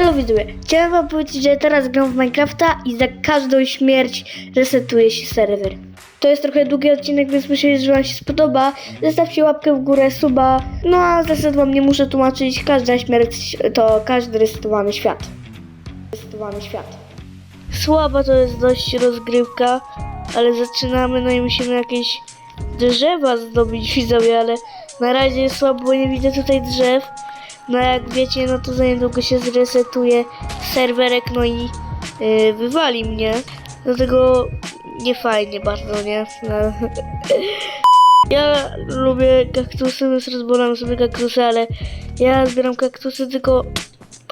Elo widzowie, chciałem wam powiedzieć, że teraz gram w Minecrafta i za każdą śmierć resetuje się serwer. To jest trochę długi odcinek, więc myślę, że wam się spodoba. Zostawcie łapkę w górę, suba. No a zasad wam nie muszę tłumaczyć, każda śmierć to każdy resetowany świat. Resetowany świat. Słaba to jest dość rozgrywka, ale zaczynamy, no i musimy jakieś drzewa zdobyć widzowie, ale na razie jest słabo, bo nie widzę tutaj drzew. No jak wiecie, no to za niedługo się zresetuje serwerek, no i yy, wywali mnie. Dlatego nie fajnie bardzo, nie? No. Ja lubię kaktusy, więc rozbolam sobie kaktusy, ale ja zbieram kaktusy tylko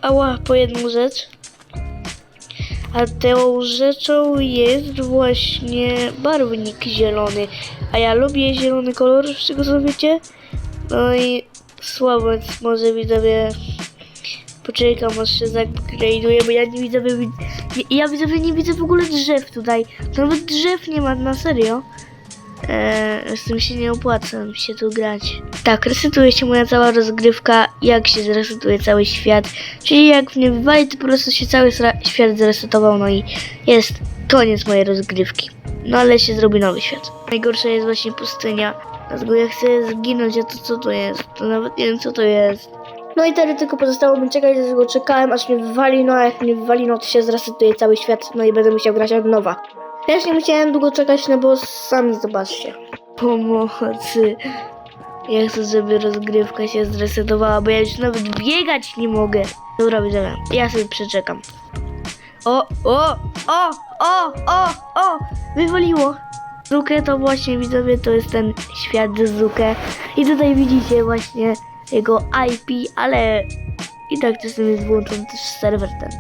ała, po jedną rzecz. A tą rzeczą jest właśnie barwnik zielony. A ja lubię zielony kolor, z czego co wiecie? No i słabo, więc może widzowie poczekam aż się zupgrade'uje, bo ja nie widzę, ja widzowie nie widzę w ogóle drzew tutaj. Nawet drzew nie ma, na serio. Eee, z tym się nie opłaca mi się tu grać. Tak, resetuje się moja cała rozgrywka, jak się zresetuje cały świat. Czyli jak mnie wywali, to po prostu się cały świat zresetował, no i jest koniec mojej rozgrywki. No ale się zrobi nowy świat. Najgorsza jest właśnie pustynia. Dlatego ja chcę zginąć, a to co to jest? To nawet nie wiem co to jest. No i wtedy tylko pozostało mi czekać, dlatego czekałem aż mnie wywali, no a jak mnie wywali, no to się zresetuje cały świat, no i będę musiał grać od nowa. Ja już nie musiałem długo czekać, no bo sami zobaczcie. Pomocy. Ja chcę, żeby rozgrywka się zresetowała, bo ja już nawet biegać nie mogę. Dobra, widzowie, ja sobie przeczekam. O, o, o, o, o, o, wywaliło. Zukę to właśnie, widzowie, to jest ten świat Zukę. I tutaj widzicie właśnie jego IP, ale i tak czasem jest włączony też serwer ten.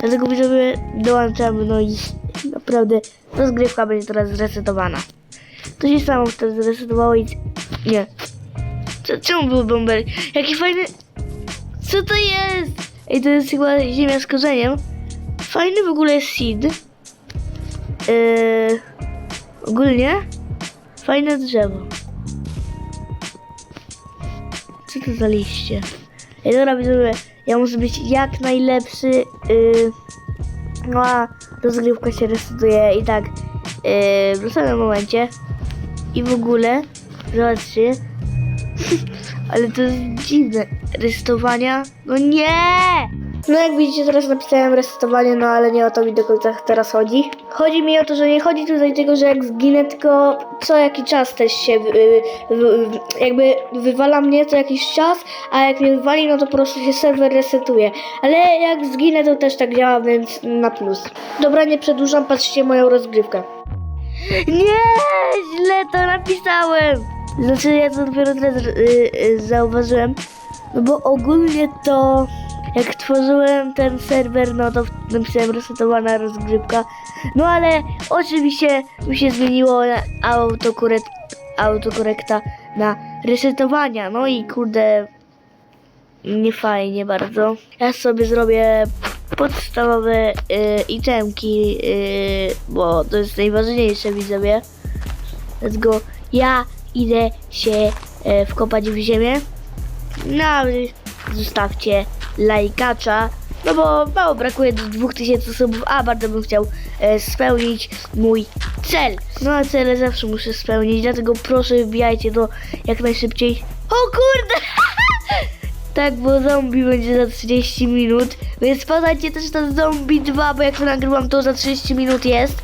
Dlatego widzowie dołączamy, no i naprawdę rozgrywka będzie teraz zresetowana. To się samo wtedy zresetowało i... Nie. Co, czemu był bomber? Jaki fajny... Co to jest? Ej, to jest chyba ziemia z korzeniem. Fajny w ogóle seed. Yy, ogólnie fajne drzewo. Co to za liście? Ej, dobra, widzowie, ja muszę być jak najlepszy. Yy, no a rozgrywka się resetuje i tak yy, w samym momencie. I w ogóle, zobaczcie. Ale to jest dziwne. Resetowania? No nie! No jak widzicie, teraz napisałem resetowanie, no ale nie o to mi do końca teraz chodzi. Chodzi mi o to, że nie chodzi tutaj tego, że jak zginę, tylko co jakiś czas też się wy, jakby wywala mnie co jakiś czas, a jak mnie wywali, no to po prostu się serwer resetuje. Ale jak zginę, to też tak działa, więc na plus. Dobra, nie przedłużam, patrzcie moją rozgrywkę. Nie, źle to napisałem. Znaczy ja to dopiero teraz y, y, zauważyłem, no bo ogólnie to jak tworzyłem ten serwer, no to napisałem resetowana rozgrywka. No ale oczywiście mi się zmieniło autokorekt, autokorekta na resetowania. No i kurde, nie fajnie bardzo. Ja sobie zrobię podstawowe y, itemki, y, bo to jest najważniejsze widzowie. Let's go. Ja idę się e, wkopać w ziemię. No, zostawcie lajkacza, no bo mało brakuje do 2000 subów, a bardzo bym chciał e, spełnić mój cel. No a cele zawsze muszę spełnić, dlatego proszę wbijajcie to jak najszybciej. O kurde! tak, bo zombie będzie za 30 minut, więc podajcie też na zombie 2, bo jak to nagrywam to za 30 minut jest.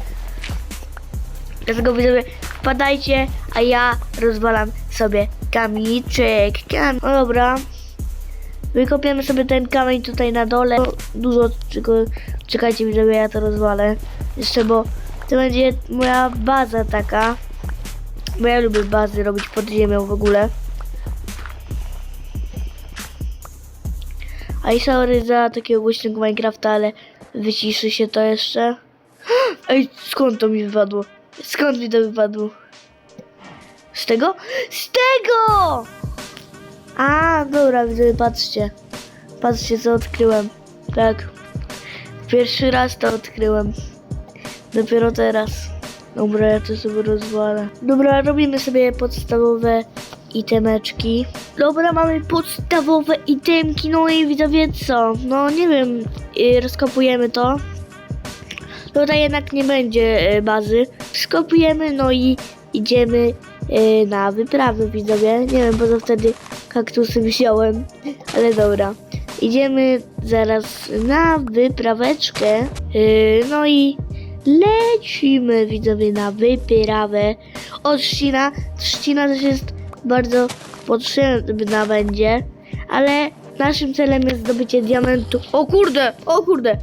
Dlatego widzowie, wpadajcie, a ja rozwalam sobie kamiczek. Kam no dobra. Wykopiemy sobie ten kamień tutaj na dole. Dużo, tylko czekajcie widzowie, ja to rozwalę. Jeszcze, bo to będzie moja baza taka. Bo ja lubię bazy robić pod ziemią w ogóle. A i sorry za takiego głośnego Minecrafta, ale wyciszy się to jeszcze. Ej, skąd to mi wypadło? Skąd mi to wypadło? Z tego? Z tego! A, dobra, widzę, patrzcie. Patrzcie, co odkryłem. Tak. Pierwszy raz to odkryłem. Dopiero teraz. Dobra, ja to sobie rozwalę. Dobra, robimy sobie podstawowe itemeczki. Dobra, mamy podstawowe itemki, no i widzowie co? No nie wiem, yy, rozkopujemy to. Tutaj jednak nie będzie y, bazy. Skopujemy, no i idziemy y, na wyprawę, widzowie. Nie wiem, bo to wtedy kaktusy wziąłem, ale dobra. Idziemy zaraz na wypraweczkę. y, no i lecimy, widzowie, na wyprawę. Od Trzcina. Trzcina też jest bardzo potrzebna będzie, ale naszym celem jest zdobycie diamentu. O kurde, o kurde,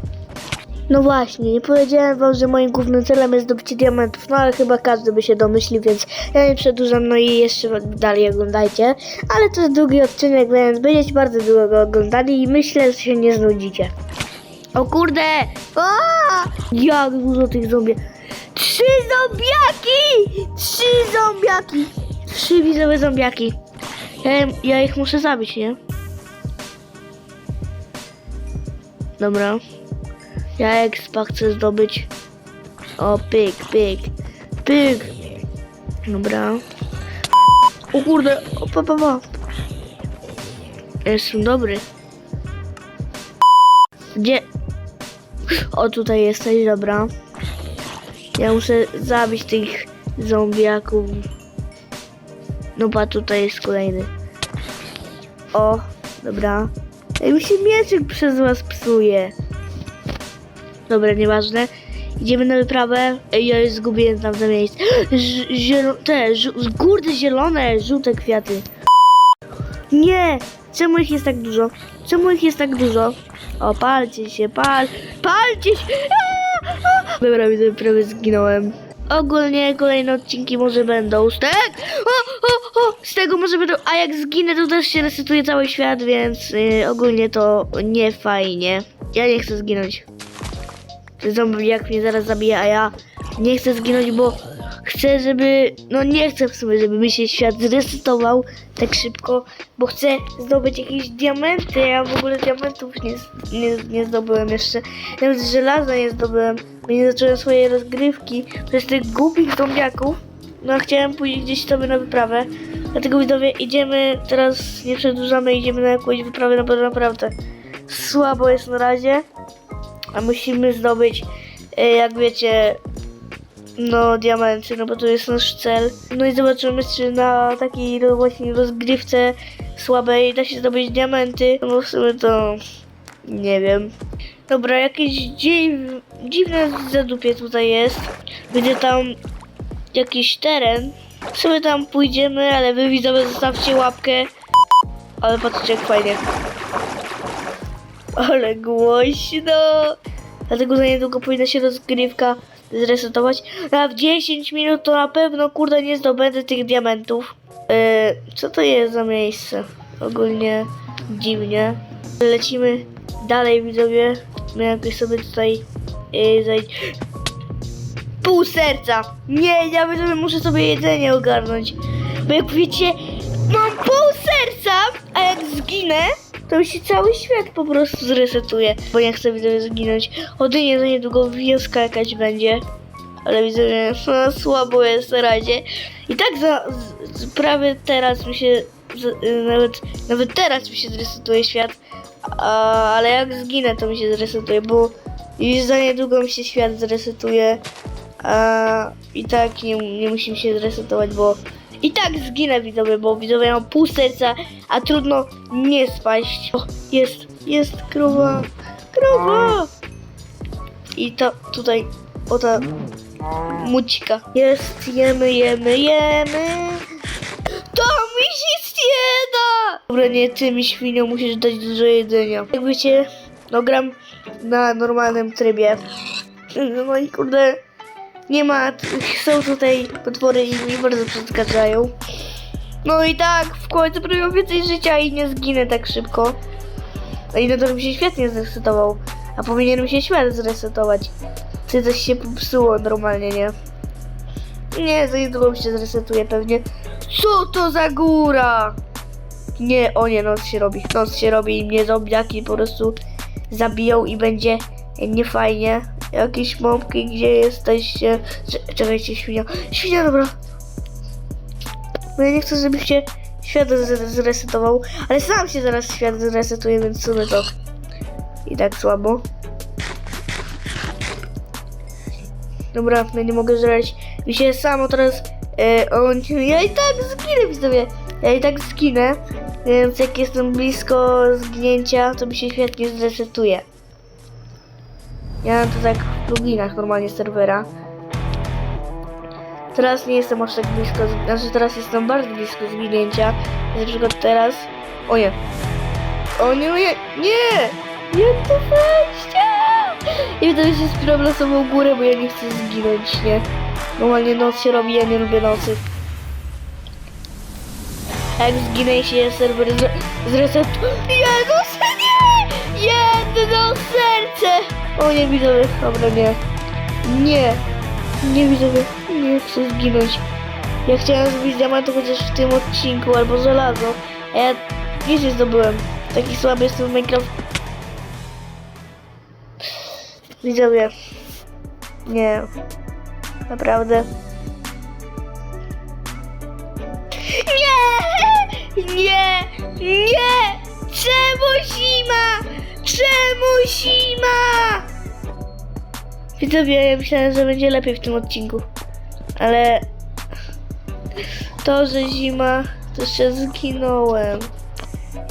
no właśnie, nie powiedziałem wam, że moim głównym celem jest zdobycie diamentów, no ale chyba każdy by się domyślił, więc ja nie przedłużam, no i jeszcze dalej oglądajcie. Ale to jest długi odcinek, więc będziecie bardzo długo go oglądali i myślę, że się nie znudzicie. O kurde! Aaa! Jak dużo tych zombie. Trzy zombiaki! Trzy zombiaki! Trzy widzowe zombiaki. Ja, ja ich muszę zabić, nie? Dobra. Ja expa chcę zdobyć. O, pyk, pyk, pyk. Dobra. O kurde, o, pa, pa, pa. Jestem dobry. Gdzie? O, tutaj jesteś, dobra. Ja muszę zabić tych zombiaków. No pa, tutaj jest kolejny. O, dobra. Ej, mi się mieczyk przez was psuje. Dobra, nieważne. Idziemy na wyprawę. Ej, ja zgubiłem tam za miejsce. Zielo- te, kurde, zielone, żółte kwiaty. Nie! Czemu ich jest tak dużo? Czemu ich jest tak dużo? O, palcie się, pal, palcie się! Dobra, widzę, prawie zginąłem. Ogólnie kolejne odcinki może będą z tego, o, o, o, z tego może będą, a jak zginę to też się resetuje cały świat, więc y, ogólnie to nie fajnie. Ja nie chcę zginąć. Zombie jak mnie zaraz zabije, a ja nie chcę zginąć, bo chcę, żeby. No nie chcę w sumie, żeby mi się świat zresetował tak szybko, bo chcę zdobyć jakieś diamenty. Ja w ogóle diamentów nie, nie, nie zdobyłem jeszcze. Nawet żelaza nie zdobyłem, bo nie zacząłem swojej rozgrywki przez tych głupich zombiaków. No chciałem pójść gdzieś sobie na wyprawę. Dlatego widzowie idziemy, teraz nie przedłużamy, idziemy na jakąś wyprawę, no bo naprawdę słabo jest na razie a musimy zdobyć, e, jak wiecie, no diamenty, no bo to jest nasz cel. No i zobaczymy, czy na takiej właśnie rozgrywce słabej da się zdobyć diamenty, no bo w sumie to nie wiem. Dobra, jakieś dziw, dziwne zadupie tutaj jest. Będzie tam jakiś teren. W sumie tam pójdziemy, ale wy widzowie zostawcie łapkę. Ale patrzcie jak fajnie. Ale głośno. Dlatego za niedługo powinna się rozgrywka zresetować. A w 10 minut to na pewno kurde nie zdobędę tych diamentów. E, co to jest za miejsce? Ogólnie dziwnie. Lecimy dalej widzowie. My jakoś sobie tutaj yy, zajść. Pół serca! Nie, ja widzowie muszę sobie jedzenie ogarnąć. Bo jak wiecie, mam pół serca, a jak zginę, to mi się cały świat po prostu zresetuje. Bo nie chcę widzowie zginąć. Odynie za niedługo wioska jakaś będzie. Ale widzowie, no, słabo jest na razie. I tak za, z, prawie teraz mi się, z, y, nawet, nawet teraz mi się zresetuje świat. A, ale jak zginę, to mi się zresetuje, bo już za niedługo mi się świat zresetuje. A i tak nie, nie musimy się zresetować, bo i tak zginę widzowie, bo widzowie mam pół serca, a trudno nie spaść. O, jest, jest krowa, krowa! I to tutaj, o ta mucika. Jest, jemy, jemy, jemy. To mi się zjeda! Dobra, nie, ty mi świnio musisz dać dużo jedzenia. Jak wiecie, no gram na normalnym trybie. No i kurde, nie ma, są tutaj potwory i mi bardzo przeszkadzają. No i tak, w końcu prawie więcej życia i nie zginę tak szybko. No i to mi się świetnie zresetował. A powinienem się świat zresetować. Czy coś się popsuło normalnie, nie? Nie, za niedługo się zresetuje pewnie. Co to za góra? Nie, o nie, noc się robi. Noc się robi i mnie zombiaki po prostu zabiją i będzie niefajnie. Jakieś mopki, gdzie jesteście? Cze- Czekajcie, świnia. Świnia, dobra. Bo ja nie chcę, żebyście świat zresetował, ale sam się zaraz świat zresetuje, więc sumie to i tak słabo. Dobra, ja nie mogę żreć. Mi się samo teraz. E, on, ja i tak zginę widzowie. Ja i tak zginę. Więc jak jestem blisko zginięcia, to mi się świetnie zresetuje. Ja to tak w pluginach normalnie serwera. Teraz nie jestem aż tak blisko, znaczy teraz jestem bardzo blisko zginięcia. Na przykład teraz. O nie. O nie, nie, nie! Nie to wejście! I wtedy się spiram na samą górę, bo ja nie chcę zginąć, nie? Normalnie noc się robi, ja nie lubię nocy. Jak zginę się serwer zreset... Jedno serce! Jedno serce! O nie, widzowie, dobra, nie. Nie. Nie, widzowie, nie chcę zginąć. Ja chciałem zrobić diamentu chociaż w tym odcinku, albo żelazo. A ja nic nie zdobyłem. Taki słaby jestem w Minecraft. Widzowie. Nie. Naprawdę. Nie! Nie! Nie! Czemu zima? Czemu zima? Widzowie, ja myślałem, że będzie lepiej w tym odcinku. Ale to, że zima, to jeszcze zginąłem.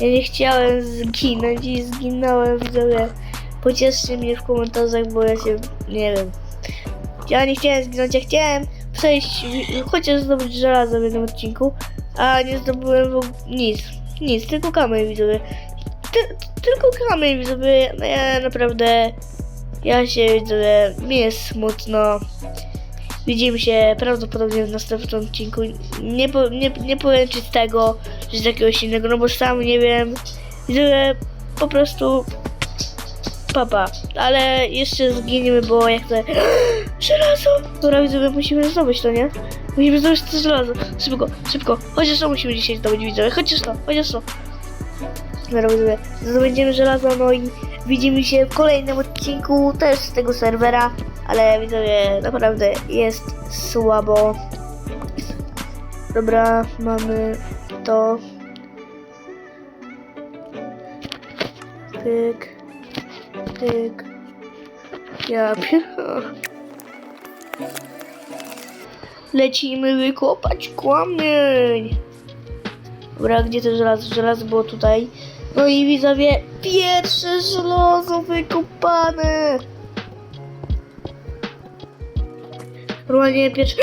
Ja nie chciałem zginąć i zginąłem, widzowie. Pocieszcie mnie w komentarzach, bo ja się, nie wiem. Ja nie chciałem zginąć, ja chciałem przejść, chociaż zdobyć żelazo w jednym odcinku, a nie zdobyłem nic. Nic, tylko kamień widzowie. Ty, tylko widzowie, no ja naprawdę, ja się widzowie, mi jest smutno. Widzimy się prawdopodobnie w następnym odcinku. Nie, po, nie, nie powiem czy z tego, czy z jakiegoś innego, no bo sam nie wiem. Widzowie, po prostu papa. Ale jeszcze zginiemy, bo jak to... Żelazo! Dobra, widzowie, musimy zdobyć to, nie? Musimy zdobyć to żelazo. Szybko, szybko. Chociaż to musimy dzisiaj zdobyć, widzowie. Chociaż to, chociaż to. Widzowie, zdobędziemy żelazo, no i widzimy się w kolejnym odcinku też z tego serwera. Ale widzowie, naprawdę jest słabo. Dobra, mamy to. Pyk. Pyk. Ja pier- Lecimy wykopać kamień. Dobra, gdzie to żelazo? Żelazo było tutaj. No i widzowie, pierwsze żelazo wykopane. Normalnie pierwsze...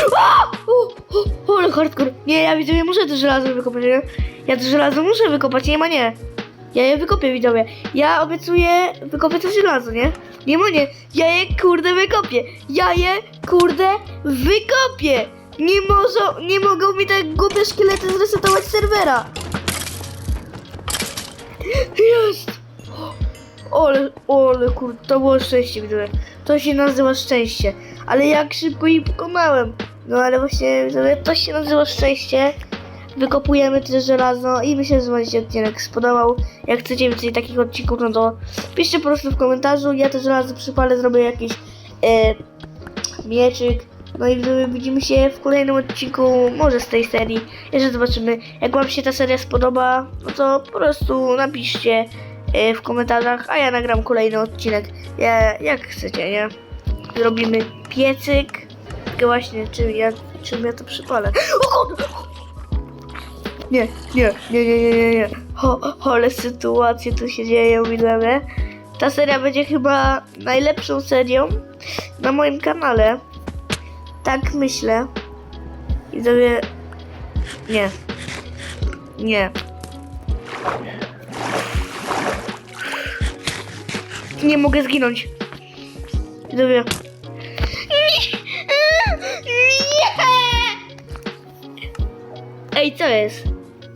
Ale hardcore. Nie, ja widzowie muszę to żelazo wykopać, nie? Ja to żelazo muszę wykopać, nie ma nie. Ja je wykopię, widzowie. Ja obiecuję wykopię to żelazo, nie? Nie ma nie. Ja je kurde wykopię. Ja je kurde wykopię. Nie, może, nie mogą mi tak głupie szkielety zresetować serwera. Jest! Ole, ole kurde, to było szczęście, widzowie. To się nazywa szczęście. Ale jak szybko ich pokonałem. No ale właśnie, to się nazywa szczęście. Wykopujemy też żelazo i myślę, że Wam się odcinek spodobał. Jak chcecie więcej takich odcinków, no to piszcie po prostu w komentarzu. Ja też żelazo przypalę, zrobię jakiś e, mieczyk. No i widzimy się w kolejnym odcinku, może z tej serii. Jeszcze zobaczymy. Jak Wam się ta seria spodoba, no to po prostu napiszcie e, w komentarzach, a ja nagram kolejny odcinek. Ja, jak chcecie, nie? Zrobimy piecyk. Tylko właśnie, czym ja, czym ja to przypalę. Nie, nie, nie, nie, nie, nie, nie. Ho, ale sytuacje tu się dzieją, widzowie. Ta seria będzie chyba najlepszą serią na moim kanale. Tak myślę. Widzowie, nie. Nie. Nie mogę zginąć. Widzowie. Ej, co jest?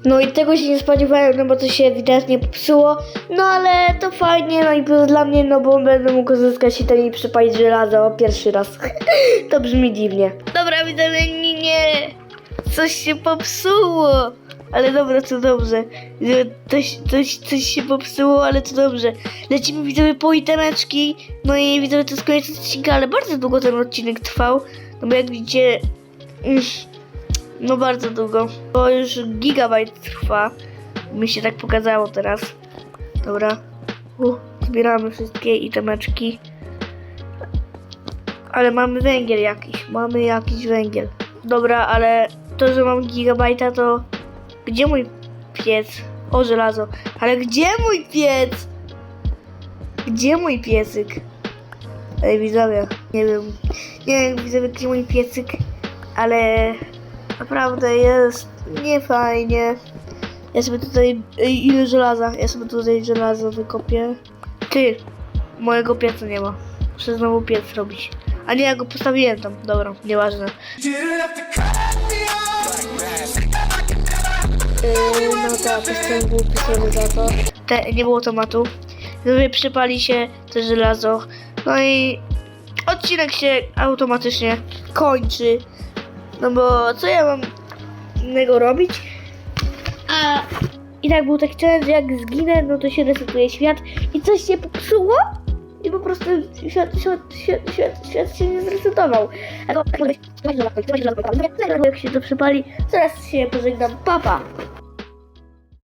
No i tego się nie spodziewałem, no bo to się ewidentnie popsuło. No ale to fajnie, no i plus dla mnie, no bo będę mógł uzyskać i ten i przypalić żelazo pierwszy raz. to brzmi dziwnie. Dobra, widzowie, nie, nie. Coś się popsuło. Ale dobra, to dobrze. Coś, coś, coś się popsuło, ale to dobrze. Lecimy widzowie po. No i widzowie, to jest koniec odcinka, ale bardzo długo ten odcinek trwał. No bo jak widzicie... mm, No bardzo długo, bo już gigabajt trwa. Mi się tak pokazało teraz. Dobra. Uh, zbieramy wszystkie itemeczki. Ale mamy węgiel jakiś. Mamy jakiś węgiel. Dobra, ale to, że mam gigabajta, to gdzie mój piec? O, żelazo. Ale gdzie mój piec? Gdzie mój piecyk? Ej, widzowie, nie wiem. Nie wiem, widzowie, gdzie mój piecyk, ale naprawdę jest niefajnie. Ja sobie tutaj, ej, ile żelaza? Ja sobie tutaj żelazo wykopię. Ty, mojego pieca nie ma. Muszę znowu piec robić. A nie, ja go postawiłem tam. Dobra, nieważne. Yy, no tak, jestem głupi sobie za to. Te, nie było tematu. Gdyby przypali się to żelazo. No i odcinek się automatycznie kończy. No bo co ja mam innego robić? A i tak był taki challenge, jak zginę, no to się resetuje świat i coś się popsuło i po prostu świat, świat, świat, świat, świat się nie zresetował. Jak się to przypali, zaraz się pożegnam. Papa!